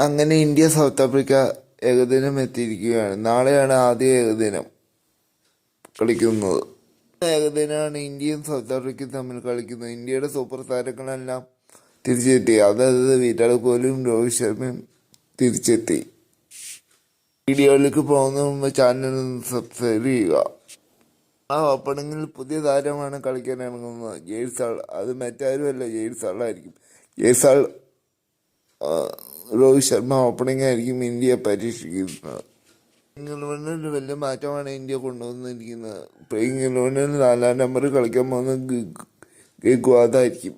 അങ്ങനെ India south Africa ഏകദിനം എത്തിയിരിക്കുകയാണ്. നാളെയാണ് ആദ്യ ഏകദിനം കളിക്കുന്നത്. ഏകദിനമാണ് ഇന്ത്യയും സൗത്ത് ആഫ്രിക്കയും തമ്മിൽ കളിക്കുന്നത്. ഇന്ത്യയുടെ സൂപ്പർ താരങ്ങളെല്ലാം തിരിച്ചെത്തി. അതായത് വിരാട് കോഹ്ലിയും രോഹിത് ശർമ്മയും തിരിച്ചെത്തി. വീഡിയോയിലേക്ക് പോകുന്ന മുമ്പ് ചാനൽ സബ്സ്ക്രൈബ് ചെയ്യുക. ആ ഓപ്പണിങ്ങിൽ പുതിയ താരമാണ് കളിക്കാൻ ഇറങ്ങുന്നത്. ജെയ്സാൾ. അത് മറ്റാരുമല്ല ജെയ്സാളായിരിക്കും. ജെയ്സാൾ രോഹിത് ശർമ്മ ഓപ്പണിംഗ് ആയിരിക്കും ഇന്ത്യയെ പരീക്ഷിക്കുന്നത്. ഇംഗ്ലണ്ടിൽ വലിയ മാറ്റമാണ് ഇന്ത്യ കൊണ്ടുവന്നിരിക്കുന്നത്. പ്ലേയിങ് ഇംഗ്ലണ്ടിൽ നാലാം നമ്പർ കളിക്കാൻ പോകുന്നത് ഗിഗ്വാദായിരിക്കും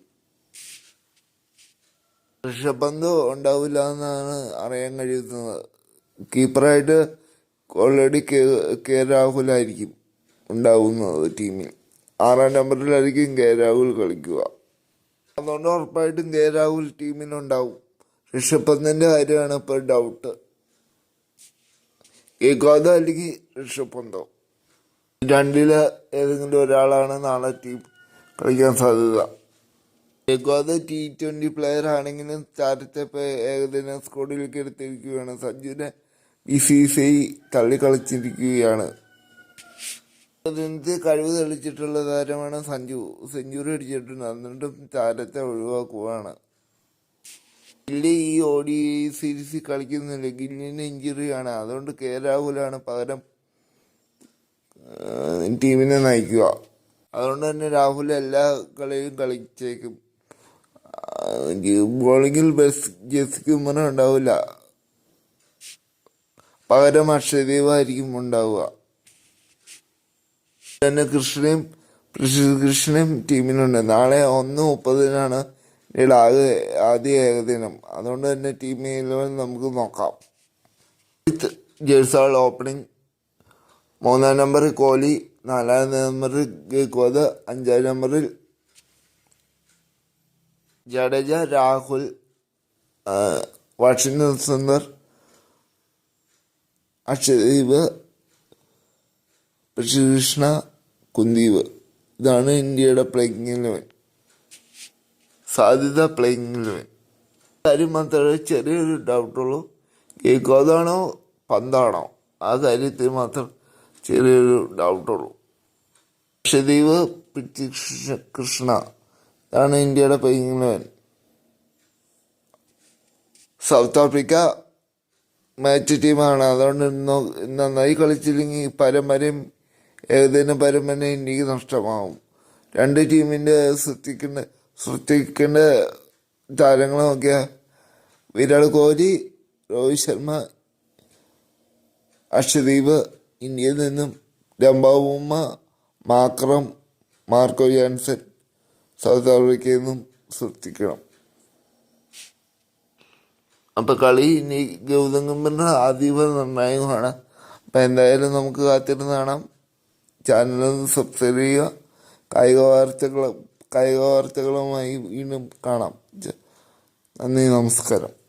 ഋഷഭ് പന്ത് ഉണ്ടാവില്ല എന്നാണ് അറിയാൻ കഴിയുന്നത്. കീപ്പറായിട്ട് ഓൾറെഡി കെ കെ രാഹുലായിരിക്കും ഉണ്ടാവുന്നത് ടീമിൽ ആറാം നമ്പറിലായിരിക്കും കെ രാഹുൽ കളിക്കുക. അതുകൊണ്ട് ഉറപ്പായിട്ടും കെ രാഹുൽ ടീമിലുണ്ടാവും ഋഷഭ് പന്തിന്റെ കാര്യമാണ് ഇപ്പോൾ ഡൗട്ട് ഏകോദ അല്ലെങ്കിൽ ഋഷഭ് രണ്ടിൽ ഏതെങ്കിലും ഒരാളാണ് നാളെ ടീം കളിക്കാൻ സാധ്യത. ഏകോദ ടി ട്വന്റി പ്ലെയർ ആണെങ്കിലും ഇപ്പോൾ ഏകദിന സ്കോഡിലേക്ക് എടുത്തിരിക്കുകയാണ്. സഞ്ജുവിനെ ബി സി സി തള്ളി കളിച്ചിരിക്കുകയാണ്. അതിനകത്ത് കഴിവ് തെളിച്ചിട്ടുള്ള താരമാണ് സഞ്ജു. സെഞ്ചുറി അടിച്ചിട്ടുണ്ട്. എന്നിട്ടും താരത്തെ ഒഴിവാക്കുവാണ്. ഗില്ലി ഈ ഓടി സീരീസിൽ കളിക്കുന്നില്ല. ഗില്ലിന് ഇഞ്ചുറിയാണ് അതുകൊണ്ട് കെ രാഹുലാണ് പകരം ടീമിനെ നയിക്കുക. അതുകൊണ്ട് തന്നെ രാഹുൽ എല്ലാ കളിയും കളിച്ചേക്കും. ബോളിങ്ങിൽ ബസ് ജെസിക്ക് ഉമ്മന ഉണ്ടാവില്ല. പകരം അക്ഷയദേവ് ആയിരിക്കും ഉണ്ടാവുക. തന്നെ കൃഷ്ണയും കൃഷ്ണയും ടീമിലുണ്ട്. നാളെ ഒന്ന് മുപ്പതിനാണ് ഇന്ത്യയുടെ ആദ്യ ആദ്യ ഏകദിനം. അതുകൊണ്ട് തന്നെ ടീം ഇലവൻ നമുക്ക് നോക്കാം. വിത്ത് ജേഴ്സാൾ ഓപ്പണിംഗ് മൂന്നാം നമ്പറിൽ കോഹ്ലി നാലാം നമ്പറിൽ ഗേക്വാദ് അഞ്ചാം നമ്പറിൽ ജഡേജ രാഹുൽ വാഷിംഗ്ടൺ സുന്ദർ അക്ഷദീപ് കൃഷ്ണ കുന്ദീപ്. ഇതാണ് ഇന്ത്യയുടെ പ്ലേയിങ് ഇലവൻ സാധ്യത പ്ലേയിങ് ഇലവൻ കാര്യം മാത്രമേ ചെറിയൊരു ഡൗട്ടുള്ളൂ ഗോതാണോ പന്താണോ? ആ കാര്യത്തിൽ മാത്രം ചെറിയൊരു ഡൗട്ടുള്ളൂ ലക്ഷദ്വീപ് പിറ്റി കൃഷ്ണ ഇതാണ് ഇന്ത്യയുടെ playing eleven South Africa match ടീമാണ് അതുകൊണ്ട് ഇന്ന് നന്നായി കളിച്ചില്ലെങ്കിൽ പരമ്പരയും ഏകദിന പരമ്പര ഇന്ത്യയ്ക്ക് നഷ്ടമാവും. രണ്ട് ടീമിന്റെ ശ്രദ്ധിക്കേണ്ട ശ്രദ്ധിക്കേണ്ട താരങ്ങൾ നോക്കിയാൽ വിരാട് കോഹ്ലി രോഹിത് ശർമ്മ അക്ഷദീപ് ഇന്ത്യയിൽ നിന്നും രംബാവുമ്മ മാക്രം മാർക്കോ ജാൻസൺ സൗത്ത് ആഫ്രിക്കയിൽ നിന്നും സൃഷ്ടിക്കണം. അപ്പോൾ കളി ഇനി ഗൗതം ഗംഭീറിന്റെ അതീവ നിർണായകമാണ്. അപ്പോൾ എന്തായാലും നമുക്ക് കാത്തിരുന്ന് കാണാം. ചാനൽ സബ്സ്ക്രൈബ് ചെയ്യുക. കായിക വാർത്തകൾ കായിക വാർത്തകളുമായി വീണ്ടും കാണാം. നന്ദി നമസ്കാരം.